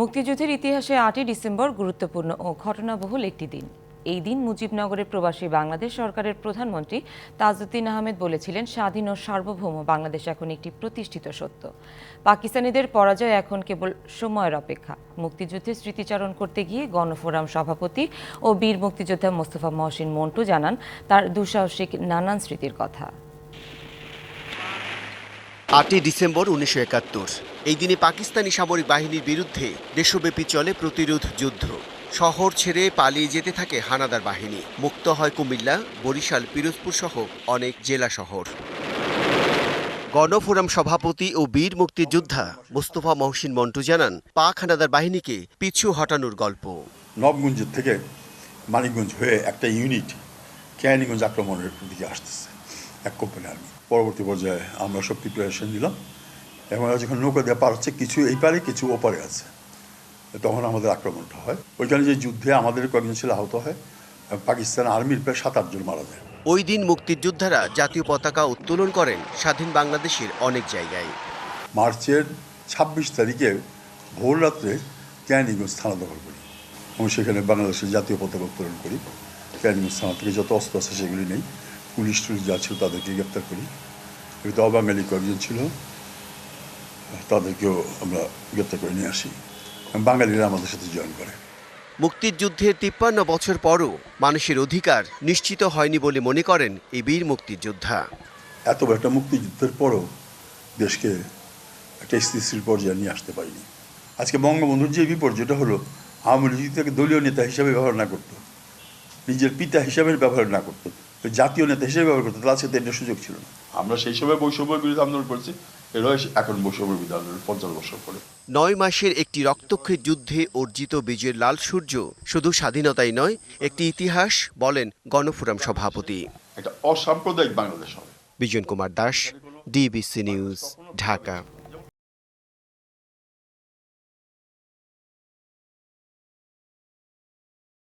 মুক্তিযুদ্ধের ইতিহাসে আটই ডিসেম্বর গুরুত্বপূর্ণ ও ঘটনাবহুল একটি দিন। এই দিন মুজিবনগরের প্রবাসী বাংলাদেশ সরকারের প্রধানমন্ত্রী তাজউদ্দিন আহমেদ বলেছিলেন, স্বাধীন ও সার্বভৌম বাংলাদেশ এখন একটি প্রতিষ্ঠিত সত্য। পাকিস্তানিদের পরাজয় এখন কেবল সময়ের অপেক্ষা। মুক্তিযুদ্ধের স্মৃতিচারণ করতে গিয়ে গণফোরাম সভাপতি ও বীর মুক্তিযোদ্ধা মোস্তফা মহসিন মন্টু জানান, তার দুঃসাহসিক নানান স্মৃতির কথা। আটই ডিসেম্বর উনিশশো একাত্তর। এই দিনে পাকিস্তানি সামরিক বাহিনীর বিরুদ্ধে দেশব্যাপী চলে প্রতিরোধ যুদ্ধ। শহর ছেড়ে পালিয়ে যেতে থাকে হানাদার বাহিনী। মুক্ত হয় কুমিল্লা, বরিশাল, পিরোজপুর সহ অনেক জেলা শহর। গণফোরাম সভাপতি ও বীর মুক্তিযোদ্ধা মোস্তফা মহসিন মন্টু জানান, পাক হানাদার বাহিনীকে পিছু হটানোর গল্প। নবগঞ্জ থেকে মানিকগঞ্জ হয়ে একটা ইউনিট ক্যানিগঞ্জ আক্রমণের দিকে আসতেছে। এক কোম্পানি আর্মি পরবর্তী পর্যায়ে আমরা সব প্রিপারেশন নিলাম এবং যখন নৌকা দিয়ে পার হচ্ছে কিছু এই পারে কিছু ওপারে আছে। তখন আমাদের আক্রমণটা হয়। ওইখানে যে যুদ্ধে আমাদের কয়েকজন ছিল আহত হয় পাকিস্তান আর্মির প্রায় সাত আটজন মারা যায়। ওই দিন মুক্তিযোদ্ধারা জাতীয় পতাকা উত্তোলন করেন স্বাধীন বাংলাদেশের অনেক জায়গায়। মার্চের ছাব্বিশ তারিখে ভোর রাত্রে ক্যানিগঞ্জ থানা দখল করি। এবং সেখানে বাংলাদেশের জাতীয় পতাকা উত্তোলন করি। ক্যানিগঞ্জ থানা থেকে যত অস্ত্র আছে সেগুলি নেই। পুলিশ টুলিশ যা ছিল তাদেরকে গ্রেপ্তার করি। একটু অবাঙালি কয়েকজন ছিল তাদেরকেও আমরা গ্রেপ্তার করে নিয়ে আসি। বাঙালিরা আমাদের সাথে জয়েন করে। মুক্তির মুক্তিযুদ্ধের তিপ্পান্ন বছর পরও মানুষের অধিকার নিশ্চিত হয়নি বলে মনে করেন এই বীর মুক্তিযোদ্ধা। এত বড় একটা মুক্তিযুদ্ধের পরও দেশকে একটা স্থিতিশীল পর্যায়ে নিয়ে আসতে পারিনি। আজকে বঙ্গবন্ধুর যে বিপর্যয়টা হলো আওয়ামী লীগ তাকে দলীয় নেতা হিসাবে ব্যবহার না করতো নিজের পিতা হিসাবে ব্যবহার না করতো। জাতীয় নেতা হিসেবে ব্যবহার করতো তাহলে আজকে সুযোগ ছিল না। আমরা সেই সময় বৈষম্যের বিরুদ্ধে আন্দোলন করেছি এরাও এখন বৈষম্যের বিরুদ্ধে আন্দোলন পঞ্চাশ বছর পরে। নয় মাসের একটি রক্তক্ষয়ী যুদ্ধে অর্জিত বিজয়ের লাল সূর্য শুধু স্বাধীনতাই নয় একটি ইতিহাস বলেন গণফোরাম সভাপতি। একটা অসাম্প্রদায়িক বাংলাদেশ হবে। Bijon Kumar Das DBC news Dhaka.